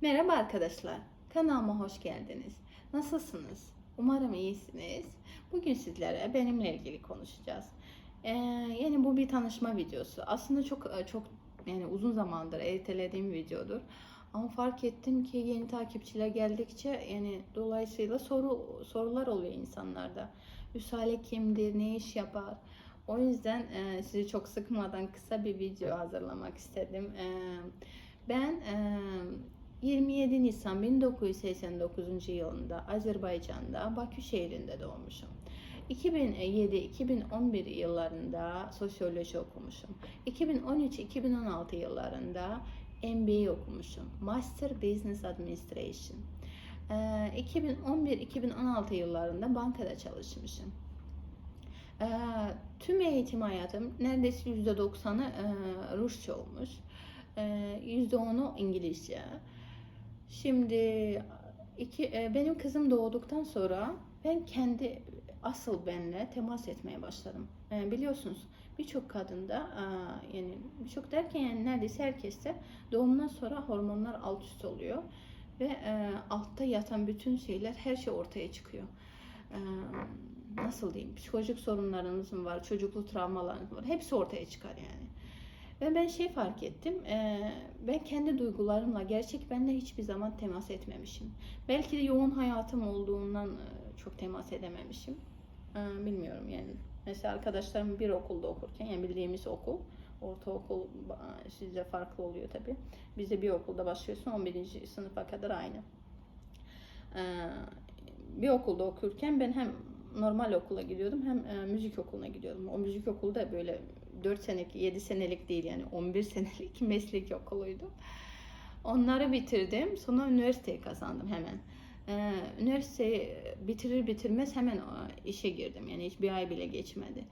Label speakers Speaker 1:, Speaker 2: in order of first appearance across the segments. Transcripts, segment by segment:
Speaker 1: Merhaba arkadaşlar. Kanalıma hoş geldiniz. Nasılsınız? Umarım iyisiniz. Bugün sizlere benimle ilgili konuşacağız. Ee, yani bu bir tanışma videosu. Aslında çok e, çok yani uzun zamandır ertelediğim videodur. Ama fark ettim ki yeni takipçiler geldikçe yani dolayısıyla soru sorular oluyor insanlarda. Üsale kimdir, ne iş yapar? O yüzden e, sizi çok sıkmadan kısa bir video hazırlamak istedim. E, ben e, 27 Nisan 1989 yılında Azerbaycan'da Bakü şehrinde doğmuşum. 2007-2011 yıllarında sosyoloji okumuşum. 2013-2016 yıllarında MBA okumuşum. Master Business Administration. Ee, 2011-2016 yıllarında bankada çalışmışım. Ee, tüm eğitim hayatım neredeyse %90'ı e, Rusça olmuş. Ee, %10'u İngilizce. Şimdi iki, e, benim kızım doğduktan sonra ben kendi asıl benle temas etmeye başladım. E, biliyorsunuz birçok kadında e, yani birçok derken yani neredeyse herkeste doğumdan sonra hormonlar alt üst oluyor ve e, altta yatan bütün şeyler her şey ortaya çıkıyor. Nasıl diyeyim psikolojik sorunlarınız mı var, çocuklu travmalarınız var hepsi ortaya çıkar yani. Ve ben şey fark ettim, ben kendi duygularımla gerçek benle hiçbir zaman temas etmemişim. Belki de yoğun hayatım olduğundan çok temas edememişim. Bilmiyorum yani. Mesela arkadaşlarım bir okulda okurken, yani bildiğimiz okul, ortaokul sizce farklı oluyor tabi. Bizde bir okulda başlıyorsun 11. sınıfa kadar aynı. E, bir okulda okurken ben hem normal okula gidiyordum hem e, müzik okuluna gidiyordum. O müzik okulu da böyle 4 senelik, 7 senelik değil yani 11 senelik meslek okuluydu. Onları bitirdim. Sonra üniversiteyi kazandım hemen. Ee, üniversiteyi bitirir bitirmez hemen işe girdim. Yani hiç bir ay bile geçmedi.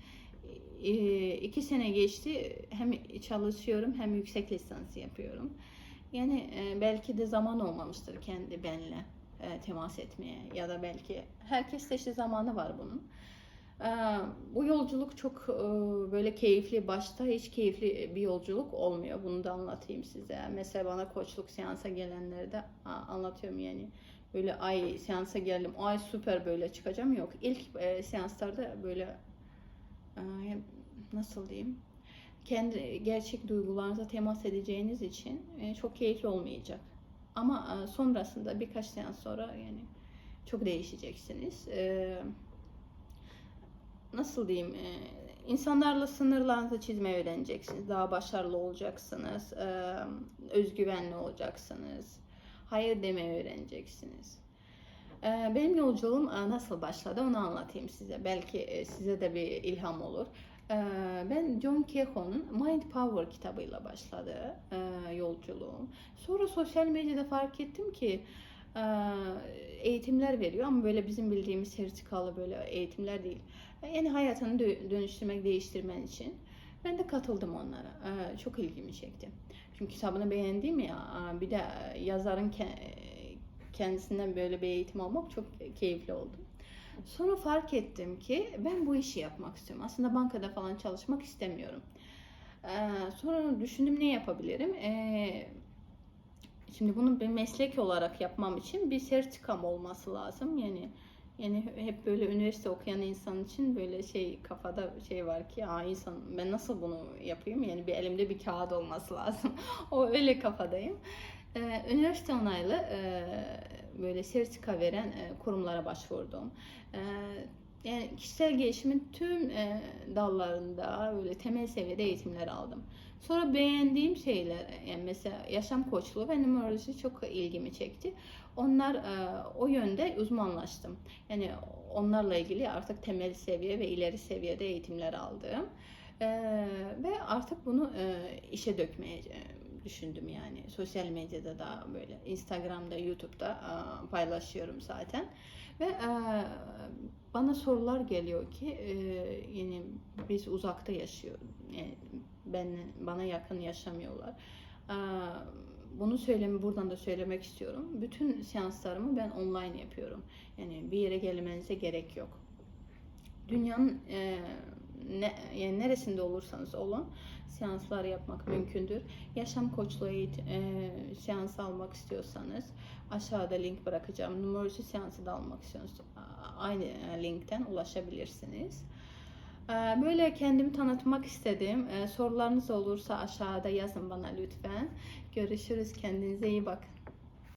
Speaker 1: Ee, iki sene geçti. Hem çalışıyorum hem yüksek lisans yapıyorum. Yani e, belki de zaman olmamıştır kendi benle e, temas etmeye ya da belki herkes işte zamanı var bunun. Ee, bu yolculuk çok e, böyle keyifli. Başta hiç keyifli bir yolculuk olmuyor. Bunu da anlatayım size. Mesela bana koçluk seansa gelenleri de anlatıyorum yani. Böyle ay seansa geldim. Ay süper böyle çıkacağım. Yok. İlk e, seanslarda böyle e, nasıl diyeyim? Kendi gerçek duygularınıza temas edeceğiniz için çok keyifli olmayacak. Ama sonrasında birkaç seans sonra yani çok değişeceksiniz. Ee, nasıl diyeyim e, insanlarla sınırlarınızı çizmeyi öğreneceksiniz. Daha başarılı olacaksınız. E, özgüvenli olacaksınız. Hayır demeyi öğreneceksiniz. E, benim yolculuğum nasıl başladı onu anlatayım size. Belki size de bir ilham olur. Ben John Kehoe'nun Mind Power kitabıyla başladı yolculuğum. Sonra sosyal medyada fark ettim ki eğitimler veriyor ama böyle bizim bildiğimiz sertifikalı böyle eğitimler değil. Yani hayatını dönüştürmek, değiştirmen için. Ben de katıldım onlara. Çok ilgimi çekti. Çünkü kitabını beğendim ya. Bir de yazarın kendisinden böyle bir eğitim almak çok keyifli oldu. Sonra fark ettim ki ben bu işi yapmak istiyorum. Aslında bankada falan çalışmak istemiyorum. Sonra düşündüm ne yapabilirim. Şimdi bunu bir meslek olarak yapmam için bir sertifikam olması lazım. Yani yani hep böyle üniversite okuyan insan için böyle şey kafada şey var ki Aa, insan ben nasıl bunu yapayım yani bir elimde bir kağıt olması lazım. o öyle kafadayım. Ee, üniversite onaylı e, böyle sertifika veren e, kurumlara başvurdum. E, yani kişisel gelişimin tüm e, dallarında böyle temel seviyede eğitimler aldım. Sonra beğendiğim şeyler yani mesela yaşam koçluğu ve numeroloji çok ilgimi çekti. Onlar e, o yönde uzmanlaştım. Yani onlarla ilgili artık temel seviye ve ileri seviyede eğitimler aldım. E, ve artık bunu e, işe dökmeye düşündüm yani. Sosyal medyada da böyle Instagram'da, YouTube'da e, paylaşıyorum zaten. Ve e, bana sorular geliyor ki e, yani biz uzakta yaşıyoruz. Yani ben bana yakın yaşamıyorlar. Bunu söylemi buradan da söylemek istiyorum. Bütün seanslarımı ben online yapıyorum. Yani bir yere gelmenize gerek yok. Dünyanın ne, yani neresinde olursanız olun seanslar yapmak mümkündür. Yaşam koçluğu e, seansı almak istiyorsanız aşağıda link bırakacağım. Numeroloji seansı da almak istiyorsanız aynı e, linkten ulaşabilirsiniz. E, Böyle kendimi tanıtmak istedim. E, Sorularınız olursa aşağıda yazın bana lütfen. Görüşürüz. Kendinize iyi bakın.